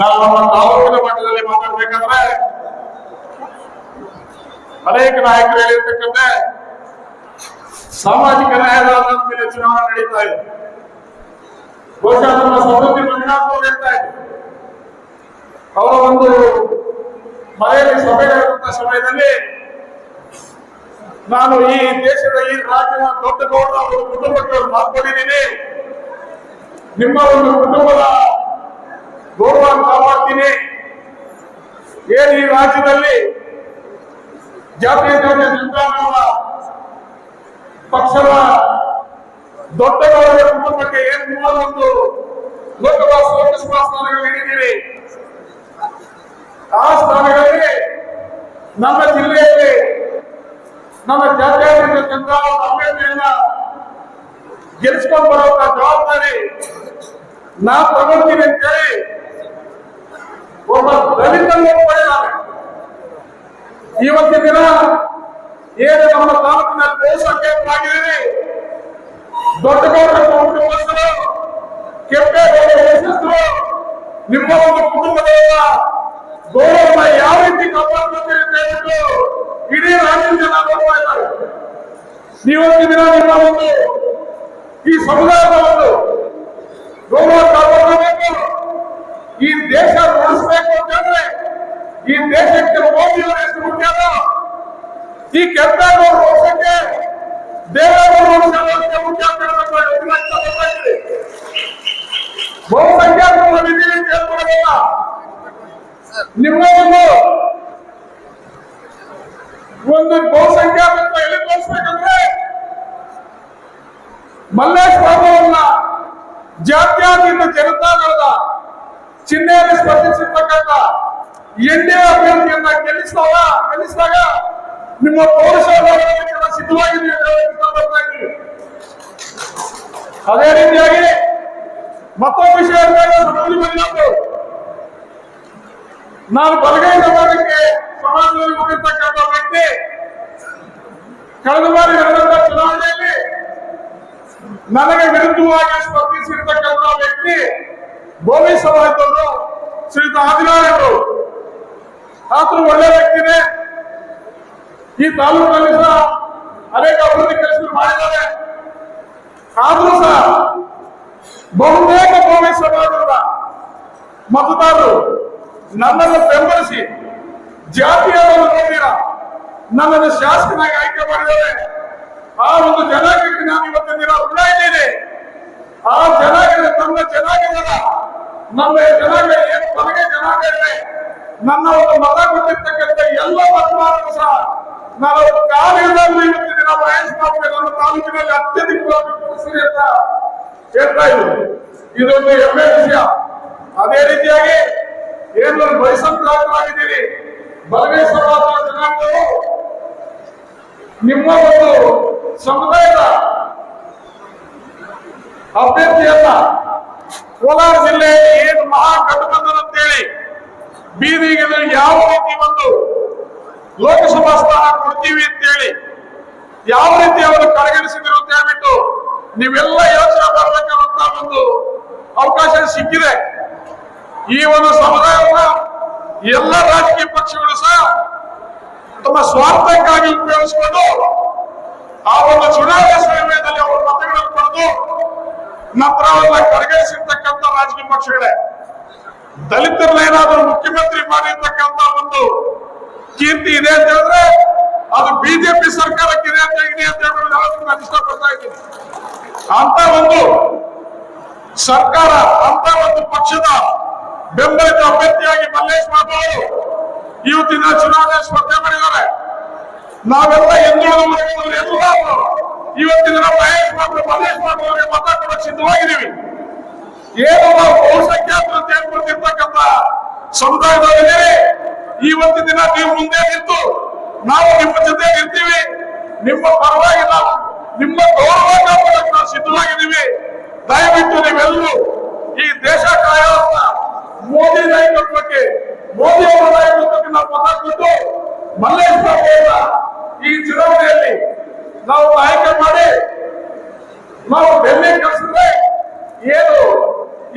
ನಾವು ನಮ್ಮ ಮಟ್ಟದಲ್ಲಿ ಮಾತಾಡ್ಬೇಕಂದ್ರೆ ಅನೇಕ ನಾಯಕರು ಹೇಳಿರ್ತಕ್ಕಂತೆ ಸಾಮಾಜಿಕ ನ್ಯಾಯದ ಆಧಾರದ ಮೇಲೆ ಚುನಾವಣೆ ನಡೀತಾ ಇದೆ. ಬಹುಶಃ ನಮ್ಮ ಸಮೃದ್ಧಿ ಮಂಜುನಾಥ್ ಅವರು ಒಂದು ಮನೆಯಲ್ಲಿ ಸಭೆ ನಡೆದಂತ ಸಮಯದಲ್ಲಿ ನಾನು ಈ ದೇಶದ ಈ ರಾಜ್ಯದ ದೊಡ್ಡ ಗೌಡ ಅವರ ಕುಟುಂಬಕ್ಕೆ ಮಾತನಾಡಿದ್ದೀನಿ ನಿಮ್ಮ ಒಂದು ಕುಟುಂಬದ ಗೌರವ ಕಾಪಾಡ್ತೀನಿ. ಏನು ಈ ರಾಜ್ಯದಲ್ಲಿ ಜಾತ್ಯತೀತ ಪಕ್ಷದ ದೊಡ್ಡವರ ಕುಟುಂಬಕ್ಕೆ ಏನ್ ಮೂವತ್ತೊಂದು ಲೋಕಸಭಾ ಲೋಕಸಭಾ ಸ್ಥಾನಗಳು ನೀಡಿದ್ದೀರಿ? ಆ ಸ್ಥಾನಗಳಲ್ಲಿ ನಮ್ಮ ಜಿಲ್ಲೆಯಲ್ಲಿ ನಮ್ಮ ಜಾತ್ಯಾತೀತ ಜನತಾದಳ ಅಭ್ಯರ್ಥಿಯನ್ನ ಗೆಲ್ಸ್ಕೊಂಡ್ ಬರುವಂತ ಜವಾಬ್ದಾರಿ ನಾ ತಗೊಳ್ತೀನಿ ಅಂತೇಳಿ ಒಬ್ಬ ದಲಿತನ್ನು ಒಪ್ಪಿದ್ದಾರೆ ಇವತ್ತಿನ ದಿನ ಏನು ನಮ್ಮ ತಾಲೂಕಿನಲ್ಲಿ ಬಹುಸಂಖ್ಯಾತರಾಗಿದ್ದೀರಿ ದೊಡ್ಡ ಗೌರವ ಕುಟುಂಬಸ್ಥರು ಕೆಂಪೇಗೌಡ ಯಶಸ್ಸರು ನಿಮ್ಮ ಒಂದು ಕುಟುಂಬದವರ ಗೌರವನ ಯಾವ ರೀತಿ ಕಾಪಾಡ್ಕೊತೀರಿ ಅಂತ ಹೇಳ್ಬಿಟ್ಟು ಇಡೀ ರಾಜ್ಯದ ಜನ ನೋಡ್ತಾ ಇದ್ದಾರೆ ಇವತ್ತಿನ ದಿನ ನಿಮ್ಮ ಒಂದು ಈ ಸಮುದಾಯದ ಒಂದು ಗೌರವ ಕಾಪಾಡಬೇಕು ಈ ದೇಶ ಉಳಿಸಬೇಕು ಅಂತಂದ್ರೆ ಈ ದೇಶಕ್ಕೆ ಈ ವರ್ಷಕ್ಕೆ ದೇವೇಗೌಡರ ವರ್ಷಕ್ಕೆ ಮುಖ್ಯ ಅಂತ ಹೇಳ್ಬೇಕು ಇದನ್ನ ಇಷ್ಟಪಡ್ತಾ ಇದ್ದೀನಿ. ಬಹುಸಂಖ್ಯಾತರು ನಿಮ್ಮ ಒಂದು ಒಂದು ಬಹುಸಂಖ್ಯಾತ ಎಲ್ಲಿ ತೋರಿಸ್ಬೇಕಂದ್ರೆ ಮಲ್ಲೇಶ್ ಬಾಬು ಅವ್ರನ್ನ ಜಾತ್ಯಾತೀತ ಜನತಾದಳದ ಚಿಹ್ನೆಯಲ್ಲಿ ಸ್ಪರ್ಧಿಸಿರ್ತಕ್ಕಂಥ ಎನ್ ಡಿ ಅಭ್ಯರ್ಥಿಯನ್ನ ಗೆಲ್ಲಿಸಿದಾಗ ಗೆಲ್ಲಿಸಿದಾಗ ನಿಮ್ಮ ಪೌರುಷ ಸಿದ್ಧವಾಗಿ ಅದೇ ರೀತಿಯಾಗಿ ಮತ್ತೊಂದು ವಿಷಯ ಬಂದಿದ್ದು ನಾನು ಬಲಗೈ ಸಮಾಜಕ್ಕೆ ಸಮಾಜದಲ್ಲಿ ಹೋಗಿರ್ತಕ್ಕಂಥ ವ್ಯಕ್ತಿ ಕಳೆದ ಬಾರಿ ನಡೆದಂತ ಚುನಾವಣೆಯಲ್ಲಿ ನನಗೆ ವಿರುದ್ಧವಾಗಿ ಸ್ಪರ್ಧಿಸಿರ್ತಕ್ಕಂಥ ವ್ಯಕ್ತಿ ಬೋವಿ ಸಮಾಜದವರು ಶ್ರೀಯುತ ಆದಿನಾರಾಯಣರು. ಆತನು ಒಳ್ಳೆ ವ್ಯಕ್ತಿನೇ ಈ ತಾಲೂಕಿನಲ್ಲಿ ಸಹ ಅನೇಕ ಅಭಿವೃದ್ಧಿ ಕೆಲಸಗಳು ಮಾಡಿದ್ದಾರೆ. ಆದ್ರೂ ಸಹ ಬಹುತೇಕ ಭೂಮಿ ಸಮಾಜದ ಮತದಾರರು ನನ್ನನ್ನು ಬೆಂಬಲಿಸಿ ಜಾತಿಯನ್ನು ನೋಡಿರ ನನ್ನನ್ನು ಶಾಸಕನಾಗಿ ಆಯ್ಕೆ ಮಾಡಿದ್ದಾರೆ ಆ ಒಂದು ಜನಾಂಗಕ್ಕೆ ನಾನು ಇವತ್ತಿನ ದಿನ ಆ ಜನಾಂಗದ ನನ್ನ ಜನಾಂಗದ ನಮ್ಮ ಜನಾಂಗ ಏನು ಇದೆ ನನ್ನ ಒಂದು ಮತ ಕೊಟ್ಟಿರ್ತಕ್ಕಂಥ ಎಲ್ಲ ಮತದಾರರು ಸಹ ನಾನು ಒಂದು ಕಾಲಿಲ್ಲದಲ್ಲೂ ಇವತ್ತಿನ ದಿನ ಮಹೇಶ್ ಬಾಬುಗೆ ನನ್ನ ತಾಲೂಕಿನಲ್ಲಿ ಅತ್ಯಧಿಕವಾಗಿ ಕೊಡಿಸಿದೆ ಅಂತ ಹೇಳ್ತಾ ಇದ್ರು ಇದೊಂದು ಹೆಮ್ಮೆ ವಿಷಯ. ಅದೇ ರೀತಿಯಾಗಿ ಏನು ನಾನು ಬಯಸಂತಾಗಿದ್ದೀರಿ ಬಲವೇಶ್ವರ ಜನಾಂಗವು ನಿಮ್ಮ ಒಂದು ಸಮುದಾಯದ ಅಭ್ಯರ್ಥಿಯನ್ನ ಕೋಲಾರ ಜಿಲ್ಲೆ ಏನು ಮಹಾಗಠಬಂಧನ ಅಂತೇಳಿ ಬೀದಿಗೆ ಯಾವ ರೀತಿ ಒಂದು ಲೋಕಸಭಾ ಸ್ಥಾನ ಕೊಡ್ತೀವಿ ಅಂತೇಳಿ ಯಾವ ರೀತಿ ಅವರು ಕಡೆಗಣಿಸಿದ್ರು ಅಂತ ಹೇಳ್ಬಿಟ್ಟು ನೀವೆಲ್ಲ ಯೋಚನೆ ಮಾಡಬೇಕಾದಂತ ಒಂದು ಅವಕಾಶ ಸಿಕ್ಕಿದೆ. ಈ ಒಂದು ಸಮುದಾಯವನ್ನ ಎಲ್ಲ ರಾಜಕೀಯ ಪಕ್ಷಗಳು ಸಹ ತಮ್ಮ ಸ್ವಾರ್ಥಕ್ಕಾಗಿ ಉಪಯೋಗಿಸಿಕೊಂಡು ಆ ಒಂದು ಚುನಾವಣೆ ಸಮಯದಲ್ಲಿ ಅವರು ಮತಗಳನ್ನು ಅವರನ್ನ ಕಡೆಗಣಿಸಿರ್ತಕ್ಕಂಥ ರಾಜಕೀಯ ಪಕ್ಷಗಳೇ ದಲಿತರಲ್ಲಿ ಏನಾದರೂ ಮುಖ್ಯಮಂತ್ರಿ ಮಾಡಿರ್ತಕ್ಕಂಥ ಒಂದು ಕೀರ್ತಿ ಇದೆ ಅಂತ ಹೇಳಿದ್ರೆ ಅದು ಬಿಜೆಪಿ ಸರ್ಕಾರಕ್ಕಿದೆ ಅಂತ ಇದೆ ಅಂತ ಹೇಳಿ ನಾನು ಇಷ್ಟಪಡ್ತಾ ಇದ್ದೀನಿ. ಅಂತ ಒಂದು ಸರ್ಕಾರ, ಅಂತ ಒಂದು ಪಕ್ಷದ ಬೆಂಬಲಿತ ಅಭ್ಯರ್ಥಿಯಾಗಿ ಮಲ್ಲೇಶ್ ಬಾಬು ಅವರು ಇವತ್ತಿನ ಚುನಾವಣೆ ಸ್ಪರ್ಧೆ ಮಾಡಿದ್ದಾರೆ. ನಾವೆಲ್ಲ ಹಿಂದುಳಿದ ಎಲ್ಲ ಇವತ್ತಿನ ದಿನ ಐಎಸ್ ಮಾತ್ರ ಮಹೇಶ್ ಮಾತ್ರ ಮತ ಸಿದ್ಧವಾಗಿದ್ದೀವಿ. ಏನು ನಾವು ಅಂತ ಹೇಳ್ಕೊಳ್ತಿರ್ತಕ್ಕಂಥ ಸಮುದಾಯದವರಿಗೆ ಇವತ್ತಿನ ದಿನ ನೀವು ಮುಂದೆ ನಿಂತು ನಾವು ನಿಮ್ಮ ಜೊತೆ ಇರ್ತೀವಿ. ನಿಮ್ಮ ಪರವಾಗಿ ನಾವು, ನಿಮ್ಮ ಗೌರವ ಕಾಪಾಡಕ್ಕೆ ನಾವು ಸಿದ್ಧವಾಗಿದ್ದೀವಿ. ದಯವಿಟ್ಟು ನೀವೆಲ್ಲರೂ ಈ ದೇಶ ಕಾಯುವಂತ ಮೋದಿ ನಾಯಕತ್ವಕ್ಕೆ, ಮೋದಿ ಅವರ ನಾಯಕತ್ವಕ್ಕೆ ನಾವು ಮತ ಕೊಟ್ಟು ಮಲ್ಲೇಶ್ವರ ಈ ಚುನಾವಣೆಯಲ್ಲಿ ನಾವು ಆಯ್ಕೆ ಮಾಡಿ ನಾವು ಬೆನ್ನೆ ಕಳಿಸಿದ್ರೆ ಏನು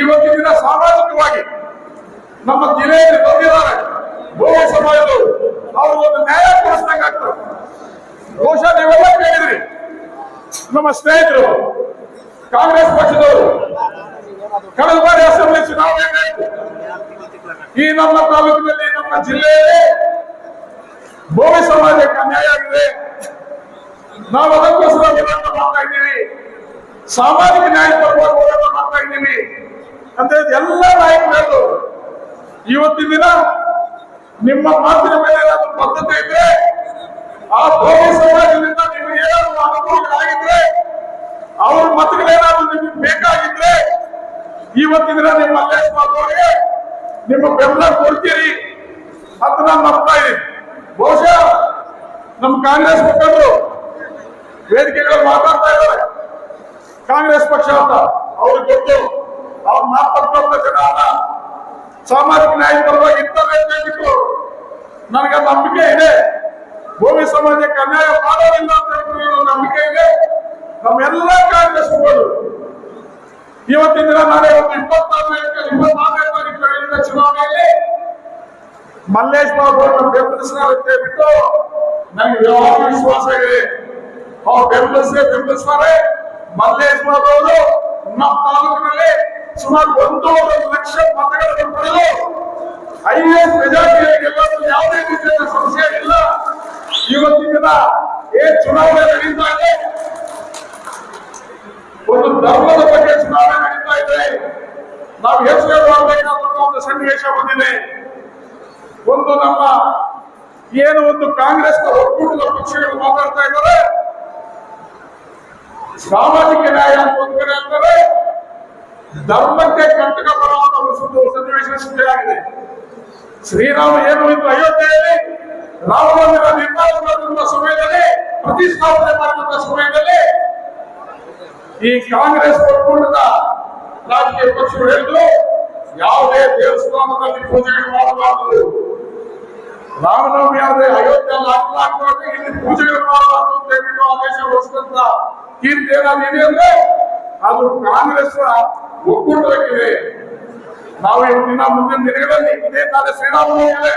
ಇವತ್ತಿನ ದಿನ ಸಾಮಾಜಿಕವಾಗಿ ನಮ್ಮ ಜಿಲ್ಲೆಯಲ್ಲಿ ಬಂದಿದ್ದಾರೆ. ಭೂಮಿ ಸಮಾಜದವರು. ಅವ್ರಿಗೊಂದು ನ್ಯಾಯ ಕೊಡಿಸ್ದಂಗೆ ಆಗ್ತದೆ ಬಹುಶಃ ನೀವೆಲ್ಲ ಕೇಳಿದ್ರಿ. ನಮ್ಮ ಸ್ನೇಹಿತರು, ಕಾಂಗ್ರೆಸ್ ಪಕ್ಷದವರು, ಕಳೆದ ಬಾರಿ ಅಸೆಂಬ್ಲಿ ಚುನಾವಣೆ ಈ ನಮ್ಮ ತಾಲೂಕಿನಲ್ಲಿ, ನಮ್ಮ ಜಿಲ್ಲೆಯಲ್ಲಿ ಭೂಮಿ ಸಮಾಜಕ್ಕೆ ಅನ್ಯಾಯ ಆಗಿದೆ. ನಾವು ಅದಕ್ಕೋಸ್ಕರ ಹೋರಾಟ ಮಾಡ್ತಾ ಇದ್ದೀವಿ. ಸಾಮಾಜಿಕ ನ್ಯಾಯ ಪರವಾಗಿ ಹೋರಾಟ ಮಾಡ್ತಾ ಇದ್ದೀವಿ. ಅಂದ್ರೆ ಎಲ್ಲ ನಾಯಕರು ಇವತ್ತಿನ ದಿನ ನಿಮ್ಮ ಮಾತಿನ ಮೇಲೆ ಏನಾದ್ರು ಬದ್ಧತೆ ಇದ್ರೆ ಆ ಭೋಗಿ ಸಮಾಜದಿಂದ ನಿಮ್ಗೆ ಏನಾದ್ರು ಅನುಕೂಲಗಳಾಗಿದ್ರೆ ಅವ್ರ ಮತಗಳೇನಾದ್ರು ನಿಮ್ಗೆ ಬೇಕಾಗಿದ್ರೆ ಇವತ್ತಿನ ದಿನ ನಿಮ್ಮ ಮಲ್ಲೇಶ್ ಬಾಬು ನಿಮ್ಮ ಬೆಂಬಲ ಕೊಡ್ತೀರಿ ಅಂತ ನಾನು ನಂಬ್ತಾ ಇದ್ದೀನಿ. ಬಹುಶಃ ನಮ್ಮ ಕಾಂಗ್ರೆಸ್ ಮುಖಂಡರು ವೇದಿಕೆಗಳು ಮಾತಾಡ್ತಾ ಇದ್ದಾರೆ. ಕಾಂಗ್ರೆಸ್ ಪಕ್ಷ ಅಂತ. ಅವ್ರಿಗೆ ಗೊತ್ತು ಅವ್ರು ಮಾತಾಡ್ಕೊಂಡ ಜನ ಸಾಮಾಜಿಕ ನ್ಯಾಯ ಪರವಾಗಿ ಹೇಳ್ಬಿಟ್ಟು ನನಗೆ ನಂಬಿಕೆ ಇದೆ. ಭೂಮಿ ಸಮಾಜಕ್ಕೆ ಅನ್ಯಾಯ ಮಾಡೋದಿಲ್ಲ ಅಂತ ನಂಬಿಕೆ ಇದೆ. ನಮ್ಮೆಲ್ಲ ಕಾಂಗ್ರೆಸ್ ಇವತ್ತಿನ ದಿನ ನಾಳೆ ಒಂದು ಇಪ್ಪತ್ತಾರನೇ ಇಪ್ಪತ್ತಾರನೇ ತಾರೀಕು ನಡೆಯುವ ಚುನಾವಣೆಯಲ್ಲಿ ಮಲ್ಲೇಶ್ ಬಾಬು ಅವರನ್ನು ಬೆಂಬಲಿಸಲಾಗುತ್ತೆ ಬಿಟ್ಟು ನನಗೆ ವಿಶ್ವಾಸ ಇದೆ. ಅವ್ರು ಬೆಂಬಲಿಸೇ ಬೆಂಬಲಿಸ್ತಾರೆ ಮಲ್ಲೇಶ್ವರದವರು ನಮ್ಮ ತಾಲೂಕಿನಲ್ಲಿ ಸುಮಾರು ಒಂದೂವರೆ ಲಕ್ಷ ಮತಗಳನ್ನು ಪಡೆದು ಐಎಸ್ ಎಸ್ ಮೆಜಾರಿಟಿಯಲ್ಲಿ ಯಾವುದೇ ರೀತಿಯ ಸಮಸ್ಯೆ ಇಲ್ಲ. ಇವತ್ತಿನ ಏನ್ ಚುನಾವಣೆ ನಡೀತಾ ಇದೆ. ಒಂದು ಧರ್ಮದ ಬಗ್ಗೆ ಚುನಾವಣೆ ನಡೀತಾ ಇದೆ. ನಾವು ಯೋಚನೆ ಮಾಡಬೇಕಾದಂತ ಒಂದು ಸನ್ನಿವೇಶ ಬಂದಿದೆ. ಒಂದು ನಮ್ಮ ಏನು ಒಂದು ಕಾಂಗ್ರೆಸ್ ಒಕ್ಕೂಟದ ಪಕ್ಷಗಳು ಮಾತಾಡ್ತಾ ಇದ್ದಾರೆ. ಸಾಮಾಜಿಕ ನ್ಯಾಯ ಅಂತ ಒಂದು ಕಡೆ ಧರ್ಮಕ್ಕೆ ಕಂಟಕ ಬರುವಂತ ಒಂದು ಸನ್ನಿವೇಶ ಸೃಷ್ಟಿಯಾಗಿದೆ ಶ್ರೀರಾಮ ಏನು ಇತ್ತು ಅಯೋಧ್ಯೆಯಲ್ಲಿ ರಾಮಮಂದಿರ ನಿರ್ಮಾಣ ಸಮಯದಲ್ಲಿ, ಪ್ರತಿಷ್ಠಾಪನೆ ಮಾಡುವಂತ ಸಮಯದಲ್ಲಿ ಈ ಕಾಂಗ್ರೆಸ್ ಒಕ್ಕೂಟದ ರಾಜಕೀಯ ಪಕ್ಷಗಳು ಹೇಳಿದ್ರು, ಯಾವುದೇ ದೇವಸ್ಥಾನದಲ್ಲಿ ಪೂಜೆಗಳು ಮಾಡಬಾರದು. ರಾಮನವಮಿ ಆದ್ರೆ ಅಯೋಧ್ಯೆಯಲ್ಲಿ ಹಾಕಲಾಗ್ಬಾರ್ದು ಇಲ್ಲಿ ಪೂಜೆಗಳು ಮಾಡಬಾರ್ದು ಅಂತ ಹೇಳ್ಬಿಟ್ಟು ಆದೇಶ ಹೊರಡಿಸಿದಂತ ಕೀರ್ತಿ ಏನಾಗಿದೆ ಅಂದ್ರೆ, ಅದು ಕಾಂಗ್ರೆಸ್ ಒಕ್ಕೂಟದಕ್ಕಿದೆ ನಾವು ಇವತ್ತಿನ ಮುಂದಿನ ದಿನಗಳಲ್ಲಿ ಇದೇ ನಾಳೆ ಶ್ರೀರಾಮನವಮಿ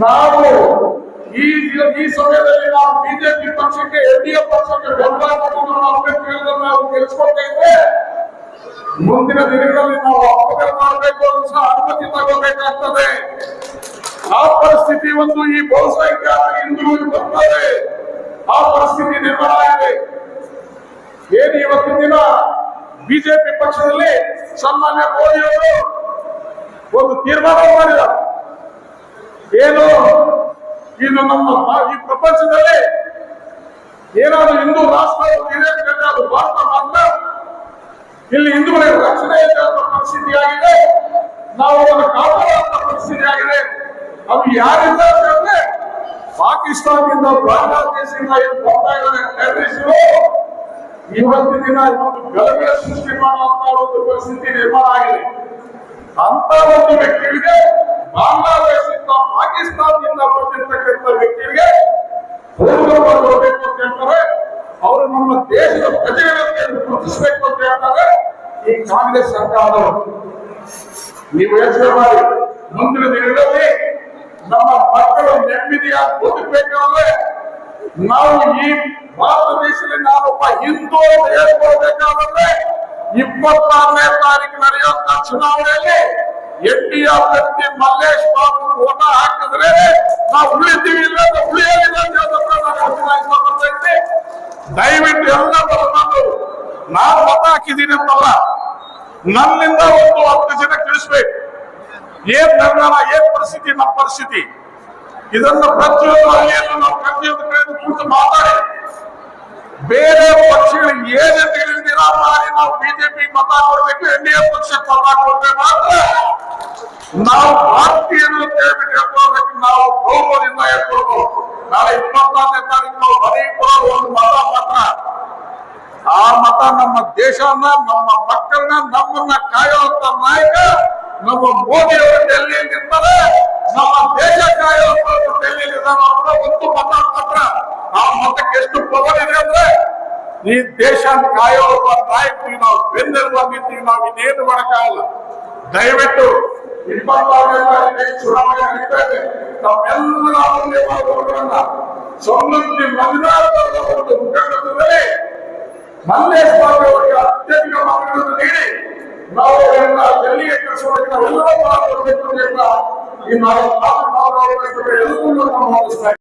ನಾವು ಈ ಈ ಸಮಯದಲ್ಲಿ ನಾವು ಬಿಜೆಪಿ ಪಕ್ಷಕ್ಕೆ ಎನ್ ಡಿ ಎ ಪಕ್ಷಕ್ಕೆ ಬೆಂಬಲ ಕೊಟ್ಟು ಅಭ್ಯರ್ಥಿಗಳನ್ನ ನಾವು ಗೆಲ್ಸ್ಕೊಳ್ತಾ ಮುಂದಿನ ದಿನಗಳಲ್ಲಿ ನಾವು ಅಪಕರ ಮಾಡಬೇಕು ಅಂತ ಅನುಮತಿ ತಗೋಬೇಕಾಗ್ತದೆ ಆ ಪರಿಸ್ಥಿತಿ ಒಂದು ಈ ಬಹುಸಂಖ್ಯಾತ ಹಿಂದೂಗಳು ಬರ್ತಾರೆ ಆ ಪರಿಸ್ಥಿತಿ ನಿರ್ಮಾಣ ಆಗಿದೆ. ಏನು ಇವತ್ತಿನ ದಿನ ಬಿಜೆಪಿ ಪಕ್ಷದಲ್ಲಿ ಸನ್ಮಾನ್ಯ ಮೋದಿ ಅವರು ಒಂದು ತೀರ್ಮಾನ ಮಾಡಿದ್ದಾರೆ. ಏನು? ಇದು ನಮ್ಮ ಈ ಪ್ರಪಂಚದಲ್ಲಿ ಏನಾದ್ರೂ ಹಿಂದೂ ರಾಷ್ಟ್ರ ಇದೆ ಅದು ಭಾರತ ಮಾತ್ರ. ಇಲ್ಲಿ ಹಿಂದೂಗಳಿಗೆ ರಕ್ಷಣೆ ಪರಿಸ್ಥಿತಿ ಆಗಿದೆ ನಾವು ಅದನ್ನು ಕಾಪಾಡುವಂತ ಪರಿಸ್ಥಿತಿ ಆಗಿದೆ ಅದು ಯಾರಿಂದ ಅಂದ್ರೆ ಪಾಕಿಸ್ತಾನದಿಂದ ಬಾಂಗ್ಲಾದೇಶದಿಂದ ಬರ್ತಾ ಇವತ್ತಿನ ದಿನ ಗಲಭೆ ಸೃಷ್ಟಿ ಮಾಡುವಂತ ಒಂದು ಪರಿಸ್ಥಿತಿ ನಿರ್ಮಾಣ ಆಗಿದೆ. ಅಂತ ಒಂದು ವ್ಯಕ್ತಿಗಳಿಗೆ ಬಾಂಗ್ಲಾದೇಶದಿಂದ ಪಾಕಿಸ್ತಾನದಿಂದ ಬಂದಿರ್ತಕ್ಕಂಥ ವ್ಯಕ್ತಿಗಳಿಗೆ ಗೌರವ ಅಂತ ಹೇಳ್ತಾರೆ. ಅವರು ನಮ್ಮ ದೇಶದ ಪ್ರಜೆಗಳಿಗೆ ಗುರುತಿಸಬೇಕು ಅಂತ ಹೇಳ್ತಾರೆ. ಈ ಕಾಂಗ್ರೆಸ್ ಸರ್ಕಾರದವರು, ನೀವು ಯೋಚನೆ ಮಾಡಿ. ಮುಂದಿನ ದಿನಗಳಲ್ಲಿ ನಮ್ಮ ಮಕ್ಕಳು ನೆಮ್ಮದಿಯಾಗಿ ಬದುಕಬೇಕಾದ್ರೆ ನಾವು ಈ ಭಾರತ ದೇಶದಲ್ಲಿ ನಾನೊಬ್ಬ ಹಿಂದೂ ಹೇಳ್ಕೊಳ್ಬೇಕಾದ್ರೆ ಇಪ್ಪತ್ತಾರನೇ ತಾರೀಕು ನಡೆಯುವಂತ ಚುನಾವಣೆಯಲ್ಲಿ ಎನ್ ಡಿ ಅಭ್ಯರ್ಥಿ ಮಲ್ಲೇಶ್ ಬಾಬು ಓಟ ಹಾಕಿದ್ರೆ ನಾವು ಉಳಿತೀವಿ ಇಲ್ಲ ಉಳಿಯೋದಿಲ್ಲ ಅಂತ ಇಷ್ಟಪಡ್ತಾ ಇದ್ದೀನಿ. ದಯವಿಟ್ಟು ಎಲ್ಲ ಬಂದು ನಾನು ಮತ ಹಾಕಿದ್ದೀನಿ ಅಂತಲ್ಲ. ನನ್ನಿಂದ ಒಂದು ಹತ್ತು ಜನ ತಿಳಿಸ್ಬೇಕು. ಏನ್ ನಿರ್ಮಾಣ ಏನ್ ಪರಿಸ್ಥಿತಿ, ನಮ್ಮ ಪರಿಸ್ಥಿತಿ? ಇದನ್ನ ಪ್ರತಿಯೊಂದು ಹಳ್ಳಿಯನ್ನು ನಾವು ಪ್ರತಿಯೊಂದು ಕಡೆ ಕುರಿತು ಮಾತಾಡಿ. ಬೇರೆ ಪಕ್ಷಗಳಿಗೆ ಏನೇ ತಿಳಿದಿರ ಮಾಡಿ ನಾವು ಬಿಜೆಪಿ ಮತ ಕೊಡಬೇಕು ಎನ್ ಡಿ ಎ ಮತ ಕೊಡ್ಬೇಕು ಮಾತ್ರ ನಾವು ಭಾರತೀಯರು ಹೇಳ್ಬಿಟ್ಟು ಹೇಳ್ಕೊಳ್ಬೇಕು ನಾವು ಗೌರವದಿಂದ ಹೇಳ್ಕೊಳ್ಬಹುದು ನಾಳೆ ಇಪ್ಪತ್ತಾರನೇ ತಾರೀಕು ನಾವು ಬರೀ ಕೊಡೋದು ಒಂದು ಮತ ಮಾತ್ರ ಆ ಮತ ನಮ್ಮ ದೇಶವನ್ನ ನಮ್ಮ ಮಕ್ಕಳನ್ನ, ನಮ್ಮನ್ನ ಕಾಯುವಂತ ನಾಯಕ ನಮ್ಮ ಮೋದಿ ಅವರು ಡೆಲ್ಲಿಯಲ್ಲಿರ್ತಾರೆ ನಮ್ಮ ದೇಶ ಕಾಯುವಂತ ಡೆಲ್ಲಿಯಲ್ಲಿ ಇದ್ದಾರೆ ಅವರ ಒಂದು ಮತ ಮಾತ್ರ. ಆ ಮತಕ್ಕೆ ಎಷ್ಟು ಪವರ್ ಇದೆ ಅಂದ್ರೆ, ಈ ದೇಶ ಕಾಯೋ ತಾಯಿತೀವಿ ನಾವು ಬೆನ್ನೆಲುಬಾಗಿದ್ದೀವಿ ನಾವು ಇನ್ನೇನು ಮಾಡಕ್ಕಾಗಲ್ಲ. ದಯವಿಟ್ಟು ಇಪ್ಪತ್ತಾರನೇ ಚುನಾವಣೆ ನಡೀತಾ ಇದೆ ಬಾಬು ಅವರಿಗೆ ಅತ್ಯಧಿಕ ಮತಗಳನ್ನು ನೀಡಿ ನಾವು ಅವರನ್ನ ಡೆಲ್ಲಿಗೆ ಕಳಿಸೋದಕ್ಕೆ ನಾವೆಲ್ಲರೂ ಪಾಲ್ಗೊಳ್ಬೇಕು ಅಂತ ಈ ನಾವು ಎಲ್ಲರೂ ನಾವು ಭಾವಿಸ್ತಾ